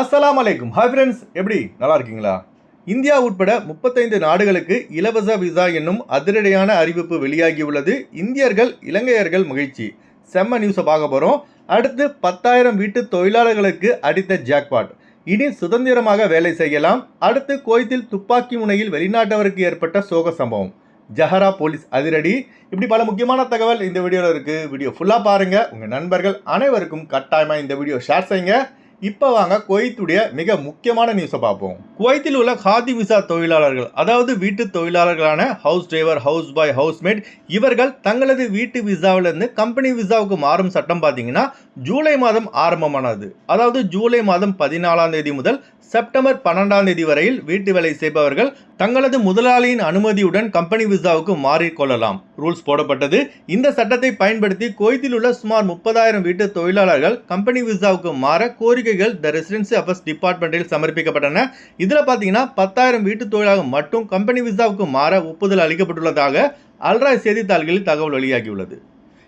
அஸ்லாம் அலைக்கும். Hi friends எப்படி? நல்லா இருக்கீங்களா? இந்தியா உட்பட முப்பத்தைந்து நாடுகளுக்கு இலவச விசா என்னும் அதிரடியான அறிவிப்பு வெளியாகியுள்ளது. இந்தியர்கள் இலங்கையர்கள் மகிழ்ச்சி. செம்ம நியூஸை பார்க்க போகிறோம் அடுத்து பத்தாயிரம் வீட்டு தொழிலாளர்களுக்கு அடித்த ஜாக்பாட் இனி சுதந்திரமாக வேலை செய்யலாம். அடுத்து கோயத்தில் துப்பாக்கி முனையில் வெளிநாட்டவருக்கு ஏற்பட்ட சோக சம்பவம். ஜஹரா போலீஸ் அதிரடி. இப்படி பல முக்கியமான தகவல் இந்த வீடியோவில் இருக்குது வீடியோ ஃபுல்லாக பாருங்கள் உங்கள் நண்பர்கள் அனைவருக்கும் கட்டாயமாக இந்த வீடியோ ஷேர் செய்யுங்க. இப்போ வாங்க குவைத்துடைய மிக முக்கியமான நியூஸை பார்ப்போம். குவைத்தில் உள்ள ஹாதி விசா தொழிலாளர்கள் அதாவது வீட்டு தொழிலாளர்களான house driver house boy housemate இவர்கள் தங்களது வீட்டு விசாவிலிருந்து கம்பெனி விசாவுக்கு மாறும் சட்டம் பார்த்தீங்கன்னா ஜூலை மாதம் ஆரம்பமானது. அதாவது ஜூலை மாதம் பதினாலாம் தேதி முதல் செப்டம்பர் பன்னெண்டாம் தேதி வரையில் வீட்டு வேலை செய்பவர்கள் தங்களது முதலாளியின் அனுமதியுடன் கம்பெனி விசாவுக்கு மாறிக்கொள்ளலாம். ரூல்ஸ் போடப்பட்டது. இந்த சட்டத்தை பயன்படுத்தி குவைத்தில் உள்ள சுமார் முப்பதாயிரம் வீட்டு தொழிலாளர்கள் கம்பெனி விசாவுக்கு மாற கோரிக்கைகள் த ரெசிடென்சி அஃபர்ஸ் டிபார்ட்மெண்ட்டில் சமர்ப்பிக்கப்பட்டன. இதில் பார்த்தீங்கன்னா பத்தாயிரம் வீட்டு தொழிலாளர் மட்டும் கம்பெனி விசாவுக்கு மாற ஒப்புதல் அளிக்கப்பட்டுள்ளதாக அல்ராய் செய்தித்தாள்களில் தகவல் வெளியாகியுள்ளது.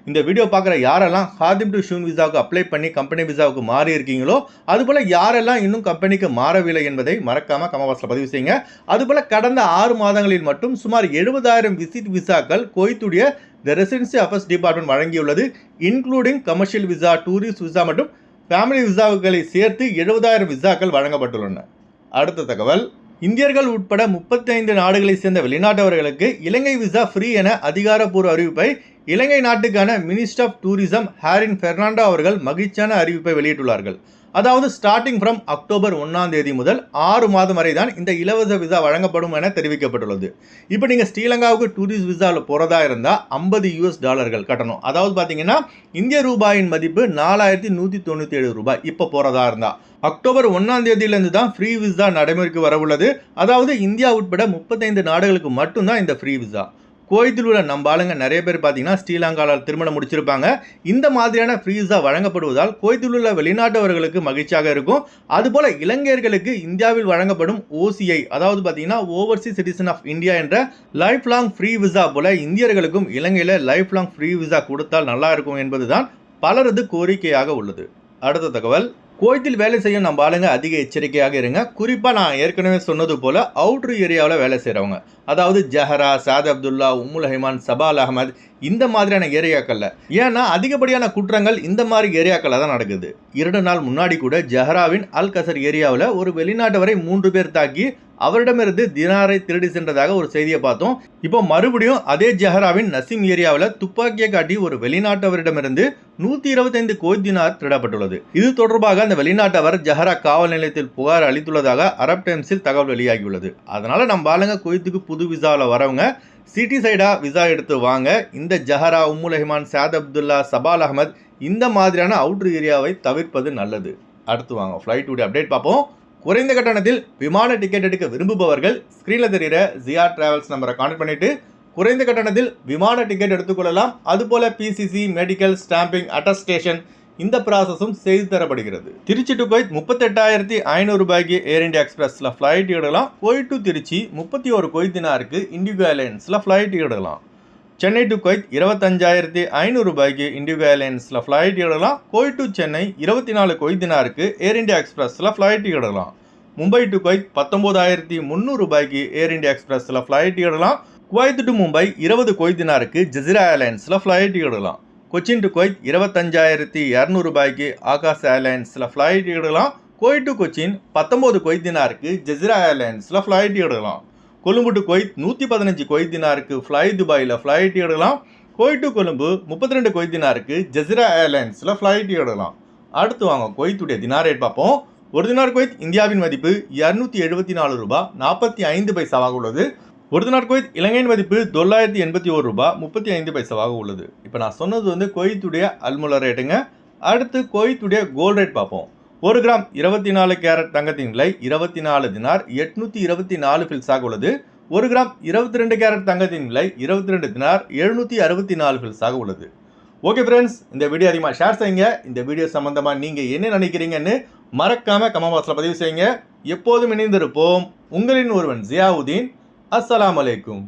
இந்த வீடியோ பார்க்குற யாரெல்லாம் ஹாதிம் டு ஷூன் விசாவுக்கு அப்ளை பண்ணி கம்பெனி விசாவுக்கு மாறி இருக்கீங்களோ அதுபோல் யாரெல்லாம் இன்னும் கம்பெனிக்கு மாறவில்லை என்பதை மறக்காமல் கமவாசில் பதிவு செய்யுங்க. அதுபோல் கடந்த ஆறு மாதங்களில் மட்டும் சுமார் எழுபதாயிரம் விசிட் விசாக்கள் கோய்த்துடைய த ரெசிடென்சி அஃபர்ஸ் டிபார்ட்மெண்ட் வழங்கியுள்ளது including commercial visa tourist visa மற்றும் ஃபேமிலி விசாவுகளை சேர்த்து எழுபதாயிரம் விசாக்கள் வழங்கப்பட்டுள்ளன. அடுத்த தகவல். இந்தியர்கள் உட்பட முப்பத்தி ஐந்து நாடுகளைச் சேர்ந்த வெளிநாட்டவர்களுக்கு இலங்கை விசா ஃப்ரீ என அதிகாரப்பூர்வ அறிவிப்பை இலங்கை நாட்டுக்கான minister of tourism Harin Fernando அவர்கள் மகிழ்ச்சியான அறிவிப்பை வெளியிட்டுள்ளார்கள். அதாவது ஸ்டார்டிங் ஃப்ரம் அக்டோபர் ஒன்றாம் தேதி முதல் ஆறு மாதம் வரை தான் இந்த இலவச விசா வழங்கப்படும் என தெரிவிக்கப்பட்டுள்ளது. இப்போ நீங்கள் ஸ்ரீலங்காவுக்கு டூரிஸ்ட் விசாவில் போகிறதா இருந்தால் ஐம்பது யூஎஸ் டாலர்கள் கட்டணும். அதாவது பார்த்தீங்கன்னா இந்திய ரூபாயின் மதிப்பு நாலாயிரத்தி நூற்றி தொண்ணூற்றி ஏழு ரூபாய். இப்போ போகிறதா இருந்தால் அக்டோபர் ஒன்றாம் தேதியிலேருந்து தான் ஃப்ரீ விசா நடைமுறைக்கு வரவுள்ளது. அதாவது இந்தியா உட்பட முப்பத்தைந்து நாடுகளுக்கு மட்டும்தான் இந்த ஃப்ரீ விசா கோயத்தில் உள்ள நம்ம ஆளுங்க நிறைய பேர் பார்த்தீங்கன்னா ஸ்ரீலங்காவில் திருமணம் முடிச்சிருப்பாங்க. இந்த மாதிரியான ஃப்ரீ விசா வழங்கப்படுவதால் கோயத்தில் உள்ள வெளிநாட்டவர்களுக்கு மகிழ்ச்சியாக இருக்கும். அதுபோல் இலங்கையர்களுக்கு இந்தியாவில் வழங்கப்படும் ஓசிஐ அதாவது பார்த்தீங்கன்னா ஓவர்சி சிட்டிசன் ஆஃப் இந்தியா என்ற லைஃப் லாங் ஃப்ரீ விசா போல இந்தியர்களுக்கும் இலங்கையில் லைஃப் லாங் ஃப்ரீ விசா கொடுத்தால் நல்லா இருக்கும் என்பதுதான் பலரது கோரிக்கையாக உள்ளது. அடுத்த தகவல். கோயத்தில் வேலை செய்யும் நம்ம ஆளுங்க அதிக எச்சரிக்கையாக இருங்க. குறிப்பாக நான் ஏற்கனவே சொன்னது போல் அவுட்ரு ஏரியாவில் வேலை செய்கிறவங்க அதாவது ஜஹரா சாத் அப்துல்லா உம்முல் ஹைமான் சபால் அகமது இந்த மாதிரியான ஏரியாக்களில். ஏன்னா அதிகப்படியான குற்றங்கள் இந்த மாதிரி ஏரியாக்களில் தான் நடக்குது. இரண்டு நாள் முன்னாடி கூட ஜஹராவின் அல் கசர் ஏரியாவில் ஒரு வெளிநாட்டவரை மூன்று பேர் தாக்கி அவரிடமிருந்து தினாரை திருடி சென்றதாக ஒரு செய்தியை பார்த்தோம். இப்போ மறுபடியும் அதே ஜஹராவின் நசீம் ஏரியாவில் துப்பாக்கியை காட்டி ஒரு வெளிநாட்டவரிடமிருந்து நூற்றி இருபத்தைந்து கோய் தினார் திருடப்பட்டுள்ளது. இது தொடர்பாக அந்த வெளிநாட்டவர் ஜஹரா காவல் நிலையத்தில் புகார் அளித்துள்ளதாக அரப் டைம்ஸில் தகவல் வெளியாகியுள்ளது. அதனால நம்ம ஆளுங்க குவைத்துக்கு புது விசாவில் வரவங்க சிட்டி சைடாக விசா எடுத்து வாங்க. இந்த ஜஹரா உம்முல் ரஹ்மான் சாத் அப்துல்லா சபால் அகமது இந்த மாதிரியான அவுட்ரு ஏரியாவை தவிர்ப்பது நல்லது. அடுத்து வாங்க ஃப்ளைட்டுடைய அப்டேட் பார்ப்போம். குறைந்த கட்டணத்தில் விமான டிக்கெட் எடுக்க விரும்புபவர்கள் ஸ்க்ரீனில் தெரிகிற ஜிஆர் டிராவல்ஸ் நம்பரை கான்டக்ட் பண்ணிவிட்டு குறைந்த கட்டணத்தில் விமான டிக்கெட் எடுத்துக்கொள்ளலாம். அதுபோல் பிசிசி மெடிக்கல் ஸ்டாம்பிங் அட்டஸ்டேஷன் இந்த ப்ராசஸும் செய்து தரப்படுகிறது. திருச்சி டு கோயத் முப்பத்தெட்டாயிரத்தி ஐநூறு ரூபாய்க்கு ஏர் இண்டியா எக்ஸ்பிரஸில் ஃப்ளைட் எடுக்கலாம். கோய் டு திருச்சி முப்பத்தி ஒரு கொய்தினாருக்கு இண்டிகோ ஏர்லைன்ஸில் ஃப்ளைட் எடுக்கலாம். சென்னை டு குவைத் இருபத்தஞ்சாயிரத்தி ஐநூறு ரூபாய்க்கு இண்டிகோ ஏர்லைன்ஸில் ஃப்ளைட் எடுக்கலாம். கோய் டு சென்னை இருபத்தி நாலு கொய்தினாருக்கு ஏர் இந்தியா எக்ஸ்பிரஸில் ஃப்ளைட் எடுக்கலாம். மும்பை டு கொய்த் பத்தொம்போதாயிரத்தி முந்நூறு ரூபாய்க்கு ஏர் இந்தியா எக்ஸ்பிரஸில் ஃப்ளைட் எடுக்கலாம். குவைத் டு மும்பை இருபது கொய்தினாருக்கு ஜசிரா ஏர்லைன்ஸில் ஃப்ளைட் எடுக்கலாம். கொச்சின் டு குவைத் இருபத்தஞ்சாயிரத்தி இரநூறு ரூபாய்க்கு ஆகாஷ் ஏர்லைன்ஸில் ஃப்ளைட் எடுக்கலாம். கோய் டு கொச்சின் பத்தொம்போது கொய்தினாருக்கு ஜசிரா ஏர்லைன்ஸில் ஃப்ளைட் எடுக்கலாம். கொழும்பு டு கொய்த் நூற்றி பதினஞ்சு கொய்தினாருக்கு ஃப்ளை துபாயில் ஃப்ளைட் எடுக்கலாம். கோய் டு கொழும்பு முப்பத்தி ரெண்டு கொய்தினாருக்கு ஜசிரா ஏர்லைன்ஸில் ஃப்ளைட் எடுக்கலாம். அடுத்து வாங்க கொய்த்துடைய தினார் ரேட் பார்ப்போம். ஒரு தினார் கொய்த் இந்தியாவின் மதிப்பு இரநூத்தி எழுபத்தி நாலு ரூபாய் நாற்பத்தி ஐந்து பைசாவாக உள்ளது. ஒரு தினார் கொய்த் இலங்கையின் மதிப்பு தொள்ளாயிரத்தி எண்பத்தி ஒரு ரூபாய் முப்பத்தி ஐந்து பைசாவாக உள்ளது. இப்போ நான் சொன்னது வந்து கொய்த்துடைய அல்முலா ரேட்டுங்க அடுத்து கொய்த்துடைய கோல்ட் ரேட் பார்ப்போம். ஒரு கிராம் இருபத்தி நாலு கேரட் தங்கத்தின் விலை இருபத்தி நாலு தினார் எட்நூற்றி இருபத்தி நாலு ஃபில்ஸாக உள்ளது. ஒரு கிராம் இருபத்தி ரெண்டு கேரட் தங்கத்தின் விலை இருபத்தி ரெண்டு தினார் எழுநூற்றி அறுபத்தி நாலு ஃபில்ஸாக உள்ளது. ஓகே ஃப்ரெண்ட்ஸ் இந்த வீடியோ அதிகமாக ஷேர் செய்யுங்க. இந்த வீடியோ சம்மந்தமாக நீங்கள் என்ன நினைக்கிறீங்கன்னு மறக்காமல் கமெண்ட் பாக்ஸில் பதிவு செய்யுங்க. எப்போதும் இணைந்திருப்போம் உங்களின் ஒருவன் ஜியாவுதீன். அஸ்லாம் அலைக்கும்.